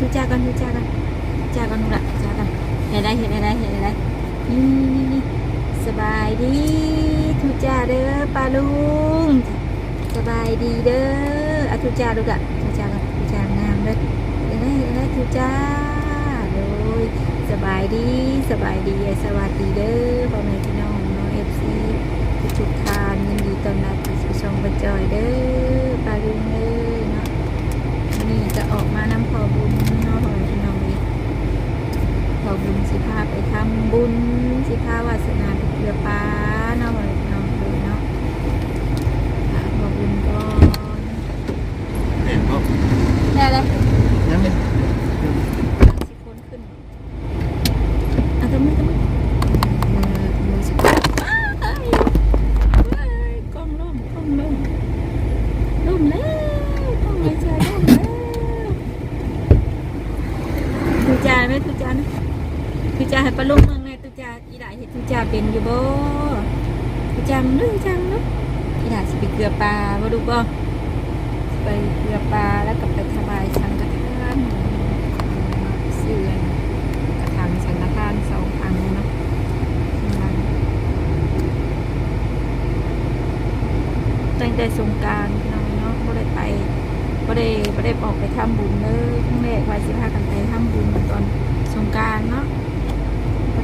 ทุจ้ากันทุจ้ากันจ้ากันละจ้ากันเห็นได้เห็นได้เห็นได้นี่นี่นี่สบายดีทุจ้าเด้อปลาลุงสบายดีเด้ออะทุจ้าดูกะทุจ้ากันทุจ้างามเด้อเห็นได้เห็นได้ทุจ้าโดยสบายดีสบายดีสวัสดีเด้อพ่อแม่พี่น้องน้องเอฟซีทุกท่านยินดีต้อนรับเข้าสู่ช่องปรจอยเด้อปลาลุงเด้อเนาะนี่จะออกมานำพอบุญเนาะพ่อแม่พี่น้องเลยพอบุญสิพาไปทำ บุญสิพาวาสนาไปเกลือปลาเนาะพ่อแม่พี่น้องเลยเนาะหาพอบุญก่อนเห็นปะได้เลยยังไม่สิคนขึ้นอะตะมือตะมือมือมือสิคนอ้าวเอ้ยเอ้ยกล้องล่มกล้องล่มล่มแล้วกล้องหายใจล่มแล้วทุจาไหมทุจานะทุจาให้ปลาลุงเมื อีหลาเห็นทุจาเป็นอยู่บ่ทุจามึงเรื่องจังเนาะอีหลาสิไปเกลือปลาบ่ดูบ่ไปเกลือปลาแล้วก็ไปถวายสังฆทานเสื่อนกระถางสังฆทานสองครั้งเนาะตั้งแต่สงการพี่น้องเนาะบ่ได้ไปบ่ได้บ่ได้ออกไปทำบุญเลยครั้งแรกว่าสิพากันไปทำบุญตอนสงการเนาะ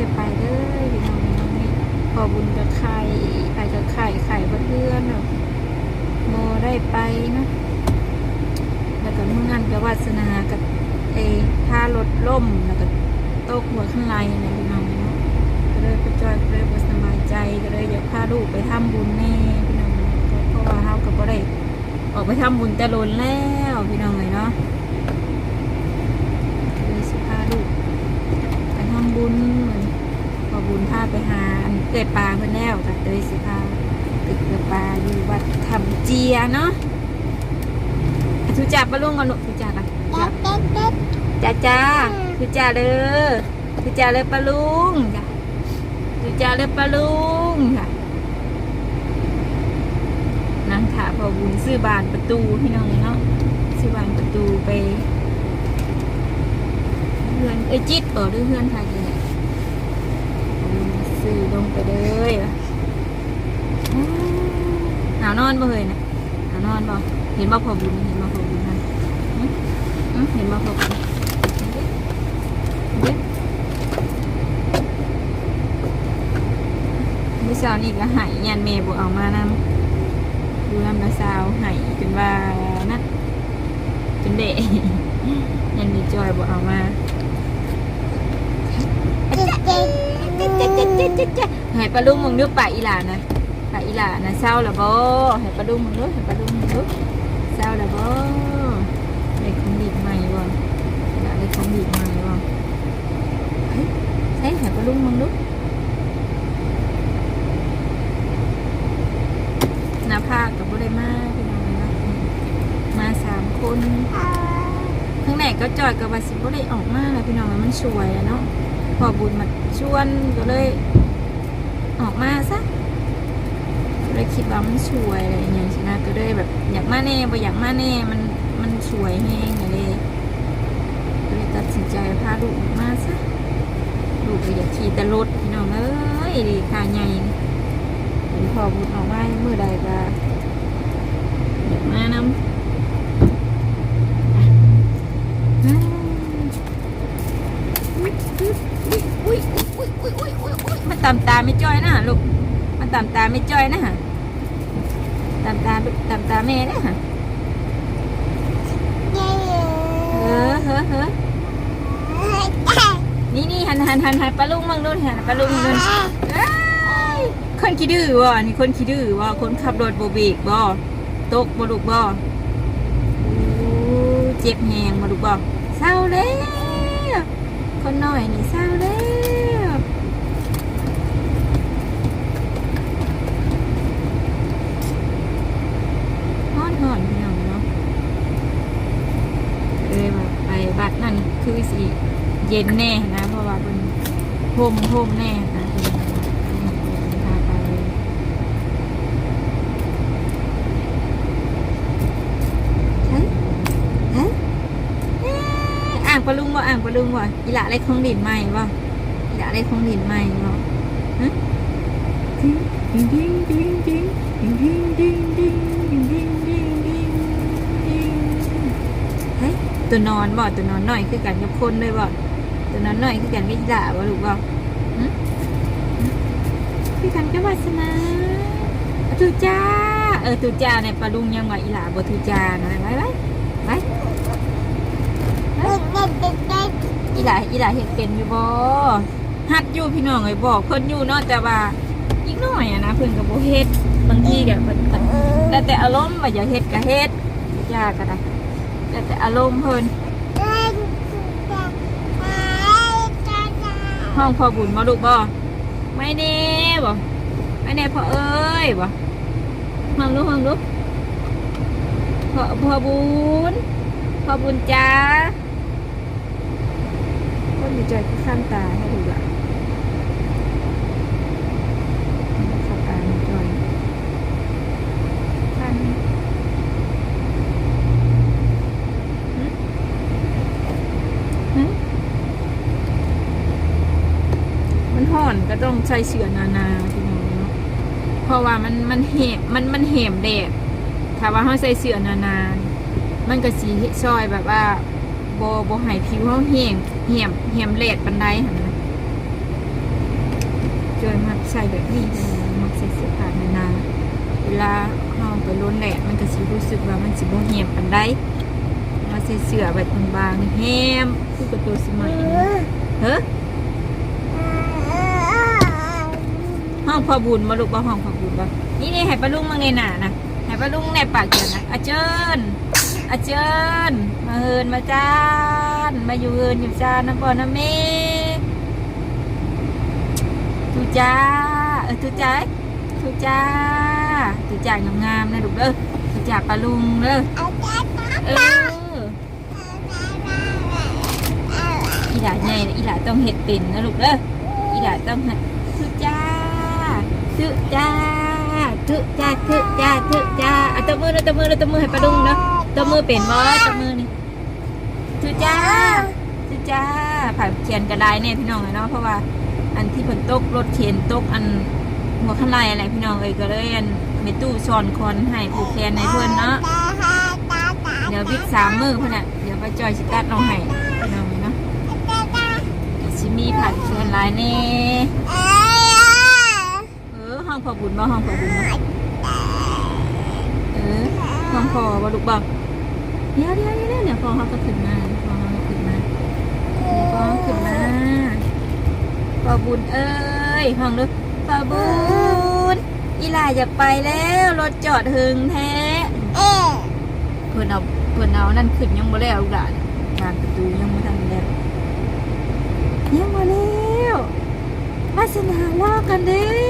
ได้ไปเลยพี่น้องน้องนี่พอบุญกับไข่ไปกับไข่ไข่เพื่อนเนาะโมได้ไปเนาะแล้วก็เมื่อนั้นก็วาสนากับเอพารถล่มแล้วก็ตกหัวข้างในเนี่ยพี่น้องเนาะก็เลยไปจอยก็เลยสบายใจก็เลยอยากพาลูกไปทำบุญแน่พี่น้องเนาะเพราะว่าเฮาก็บ่ได้ออกไปทำบุญแต่ลนแล้วพี่น้องเลยเนาะเลยสิพาลูกไปทำบุญ บุญพาไปหาเกิดปลาเพิ่นแล้วกับเลยสิพาไปเกิดปลาอยู่วัดทำเจียเนาะทุจ่าปลาลุงก่อนลูกทุจ่ากันจ้าจ้าจ้าทุจ่าเลยทุจ่าเลยปลาลุงจ้าทุจ่าเลยปลาลุงค่ะนางถาพอบุญซื้อบานประตูพี่น้องเนาะซื้อบานประตูไปเพื่อนเอ้ยจิตต่อด้วยเพื่อนทางนี้เนี่ย ซื้อลงไปเลยหนาวนอนบ่เฮยนะหนาวนอนบ่เห็นบ่พอบุญเห็นบ่พอบุญนะหึหึเห็นบ่พอบุญเมื่อเช้านี่ก็หายยันเมย์บอกเอามานำดูลำนาสาวหายจนว่านั่นจนเดะยังมีจอยบอกเอามา ใหายปลาลุงมึงนึกป่าอีหลานะป่าอีหลานะเศร้าละบ่ใหายปลาลุงมึงนึกใหายปลาลุงมึงนึกเศร้าละบ่ได้ของดีใหม่บ่อยากได้ของดีใหม่บ่เฮ้ยใช่ใหายปลาลุงมึงนึกหน้าภาคกับบุได้มาพี่น้องเลยเนาะมาสามคนข้างในก็จอยกับวาสิบุได้ออกมาเลยพี่น้องมันสวยอะเนาะ พอบุญมาชวนก็เลย ออกมาซะก็เลยคิดว่ามันสวยอะไรอย่างเงี้ยชนะก็เลยแบบ อยากมาแน่บ่อยากมาแน่มันมันสวยแห้งอย่างเลยก็เลยตัดสินใจพาลูกมาซะลูกก็อยากขี่แต่รถพี่น้องเอ้ยดีค่าใหญ่นี่เห็นพอบุญออกมาเมื่อใดก็อยากมานำอุ้ยอุ้ยอุ้ยอุ้ยอุ้ยอุ้ยมันตามตา ไม่จ้อยนะลูกมันตามตาไม่จ้อยนะฮะตามตาตามตาแม่นะฮะเออเฮ้อเฮ้อนี่นี่หันหันหันหันปลาลุงมั่งดูหันปลาลุงดูเอ้ยคนขี้ดื้อวะนี่คนขี้ดื้อวะคนขับรถโบเบกบ่ตกบ่ลูกบ่อู้เจ็บแหงบ่ลูกบ่เศร้าแล้วคนน้อยนี่เศร้าแล้วฮ้อนฮ้อนพี่น้องเนาะเลยว่าไป บัดนั่นคือสิเย็นแน่นะ เพราะว่าเป็นโฮมโฮมแน่นะพาไปเฮ้ยฮ้ยอ่างปลาลุงบ่อ่างปลาลุงบ่อีหละอะไรของดินใหม่บ่อีหละอะไรของดินใหม่บ่ฮะดิ้งดิ้งดิ้งดิ้งดิ้งดิ้งดิ้งดิ้งดิ้งดิ้งเฮ้ย ตัวนอนบ่ตัวนอนหน่อยคือกันกับคนเลยบ่ตัวนอนหน่อยคือกันกับอีหละบ่ลูกบ่คือกันกับวาสนาตูจ้าเออตูจ้าในปลาลุงยังว่าอีหละบ่ตูจ้านะไว้ไว้ไว้อีหลาอีหลาเห็ดเป็นอยู่บ่ฮัดอยู่พี่น้องไอ้บอกเพิ่นอยู่เนาะแต่ว่าอีกหน่อยอะนะเพิ่นก็บ่เฮ็ดบางทีก็เพิ่นก็แต่แต่อารมณ์ว่าอยากเฮ็ดก็เฮ็ดยากก็ได้ แต่แต่อารมณ์เพิ่นห้องพ่อบุญมาลูกบ่ไม่แน่บ่ไม่แน่พ่อเอ้ยบ่ห้องลูกห้องลูกพ่อพ่อบุญพ่อบุญจ้าก็มีใจที่ข้างตาให้ดูละข้างตามีจอยข้างหึหึมันห่ อนก็ต้องใช้เสือนานาทีน้องเนาะเพราะว่ามันมันเหมมันมันเหมแดดถ้าว่าเขาใส่เสือนานามันก็สีซอยแบบว่าโบอบให้ผิวเขาเหมเหมเหมเลดปันไดหันนะจอยมักใส่แบบนี้มักใส่เสื้อผ้านานาเวลาเราไปล้นแดดมันก็สิรู้สึกว่ามันสิบ่เหมปันไดมาใส่เสื้อแบบบางๆแฮมคือกระตัวสมัยเฮ้อห้อง พอบุญมาลูกบ่ห้องพอบุญบ่นี่นี่ให้ปลาลุงมาไงหน่ะนะให้ปลาลุงในปากเกียนนะอาเจิญอาเจิญมาเฮินมาจานมาอยู่เฮินอยู่จานน้ำบ่อน้ำเมทุจ้าเออทุจ้าทุจ้าทุจ้างามๆนะลูกเด้อทุจ้าปลาลุงเด้อเอออีหลาใหญ่อีหลาต้องเห็ดเป็นนะลูกเด้ออีหลาต้องเห็ด ทุจ้าทุจ้าทุจ้าทุจ้าอะตบมือเลยตบมือเลยตบมือให้ปลาลุงเนาะตัวมือเป็นบอสตัวมือนี่จูจ้าจูจ้าผ่านเขียนกระไดเนี่ยพี่น้องเลยเนาะเพราะว่า อันที่ฝนตกรถเขียนตกอันหัวข้างในอะไรพี่น้องเอ้ยก็เลยอันเมตู้ซอนคอนให้ผูกแขนในเพื่อนเนาะเดี๋ยววิกสามมือเพื่อนน่ะเดี๋ยวป้าจอยสิตัดลงให้พี่น้องเนาะชิมีผ่านเขียนลายเน่ พอบุญบ่ห้องพอบุญบ่เออห้องพอบ่ลูกบ่เดี๋ยวเดี๋ยวเดี๋ยวเดี๋ยวพอเขาก็ขึ้นมาพอเขาก็ขึ้นมาเดี๋ยวพอเขาขึ้นมาปอบุญเอ้ยห้องดูปอบุญอีหลาอยากไปแล้วรถจอดหึงแท้เพื่อนเอาเพื่อนเอานั่นขึ้นยังบ่แล้วลูกหลานทางประตูยังไม่ทันแล้วยังมาแล้ววาสนาลอกกันเด้อ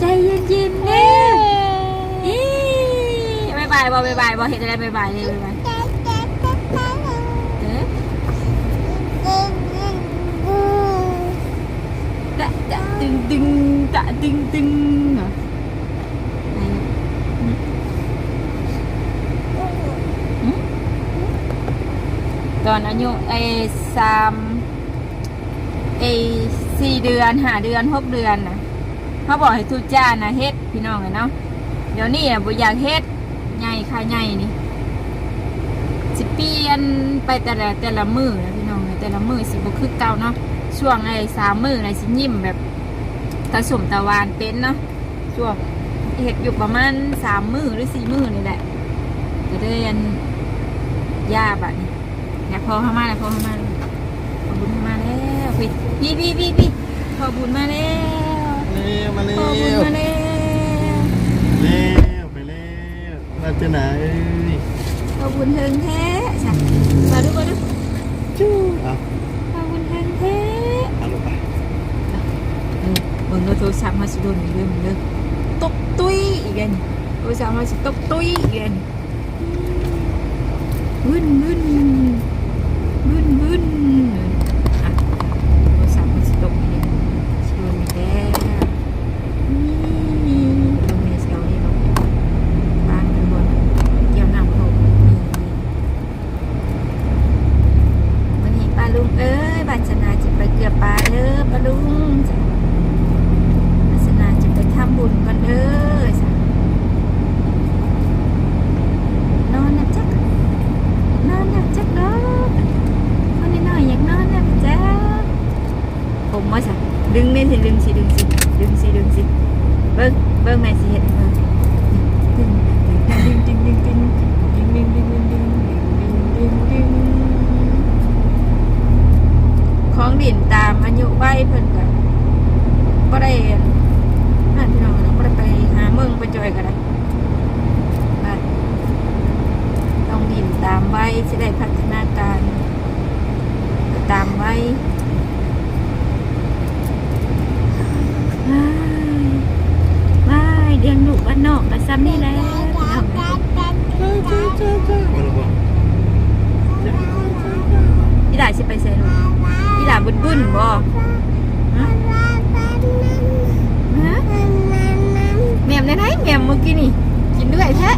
ใจเย็นๆเด้ออีบายบายบายบายบายเห็นอะไรบายบายเลยบายบายเอ๊ะตะตะตึงตึงตะตึงตึงเหรอไหนอะหืมหืมตอนอายุไอ้สามไอ้สี่เดือนห้าเดือนหกเดือนนะ เขาบอกให้ทุจ้านะเฮ็ดพี่น้องเลยเนาะเดี๋ยวนี้อะบ่อยากเฮ็ดใหญ่ค่ะใหญ่นี่สิเปลี่ยนไปแต่ละแต่ละมือนะพี่น้องแต่ละมือสิบ่คือเก่าเนาะช่วงไอ้สามมือไอ้สิยิ้มแบบตาสมตะวานเป็นเนาะช่วงเห็ดอยู่ประมาณสามมือหรือสี่มือนี่แหละจะได้ยันยาบัดนี้อยากพอเข้ามาแล้วพอเข้ามาแล้วพอบุญมาแล้วพี่พี่พี่พี่พี่พอบุญมาแล้ว เร็วมาเร็พอบุญวมาแล้วเร็วไปเร็วมาจะไหนพอบุญเทิงแท้ใช่มาดูมาดูจู้เอาพอบุญเทิงแท้เอาลงไปเออเบิ่งโทรศัพท์มาสิโดนอีกเรื่องหนึ่งเด้อตกตุ้ยอีกอันโทรศัพท์มาสิตกตุ้ยอีกอันวึนวึนวึ ดึงเม่นสิดึงสิดึงสิดึงสิดึงสิเบิ้งเบิ้งแม่สิเห็นเบิ้งดึงดึงดึงดึงดึงดึงดึงดึงดึงดึงดึงของดินตามอายุไว้เพิ่นก็บ่ได้นั่นพี่น้องบ่ได้ไปหาเมืองไปจอยก็ได้ต้องดินตามไว้สิได้พัฒนาการตามไว้ จำนี่แหละอีหลาสิไปเซ็ลูอีหลาบุญบุญบ่แม่มในไหนแมมเมื่อกี้นี่กินด้วยแท้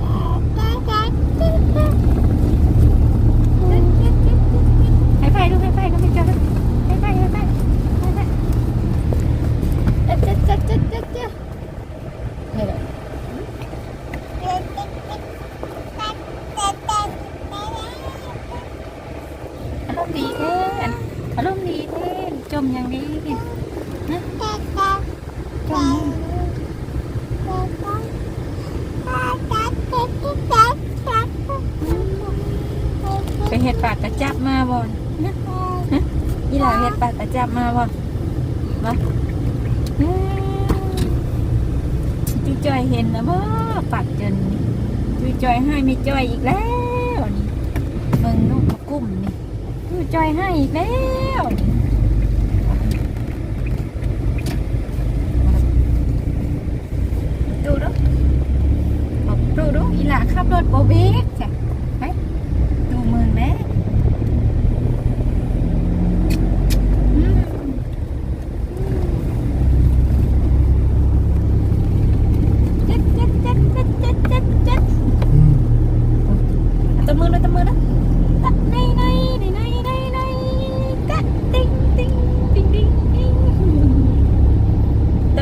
Oh. บ่อีหลาเฮ็ดปลาตะจับมาบ่มาจุจอยเห็นนะบ่ปัดจนจุจอยให้ไม่จอยอีกแล้วนี่เบิ่งลูกมากุ้มนี่จุจอยให้อีกแล้วดูดูดูดูอีหลาขับรถบ่เบง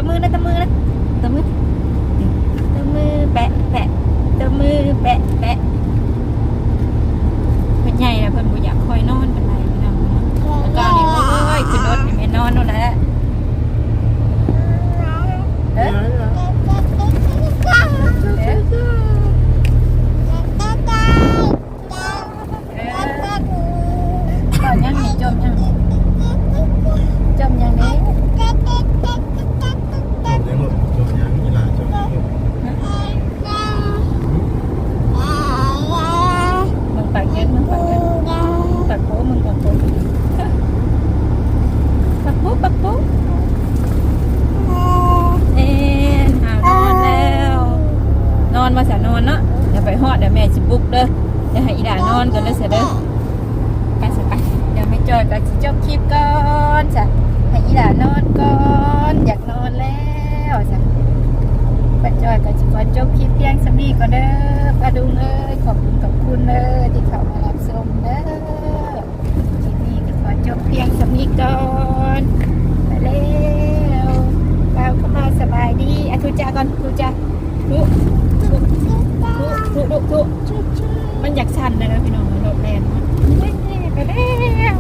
ตัมือนะตัมือนะตัมือตัมือแปะแปะตัมือแปะแปะเพิ่นใหญ่นะเพื่อนบุญอยากคอยนอนเป็นไรพี่น้อนาะแล้วก็นี่โอ้ยขึ้นรถนี่แม่นอนนู่นแหละเอ๊ะ ก่อนไปแล้วเราเข้ามาสบายดีอะทุจ้าก่อนทุจ้าทุทุทุทุทุมันอยากสั่นเลยนะพี่น้องรถแลนด์เนไปแล้ว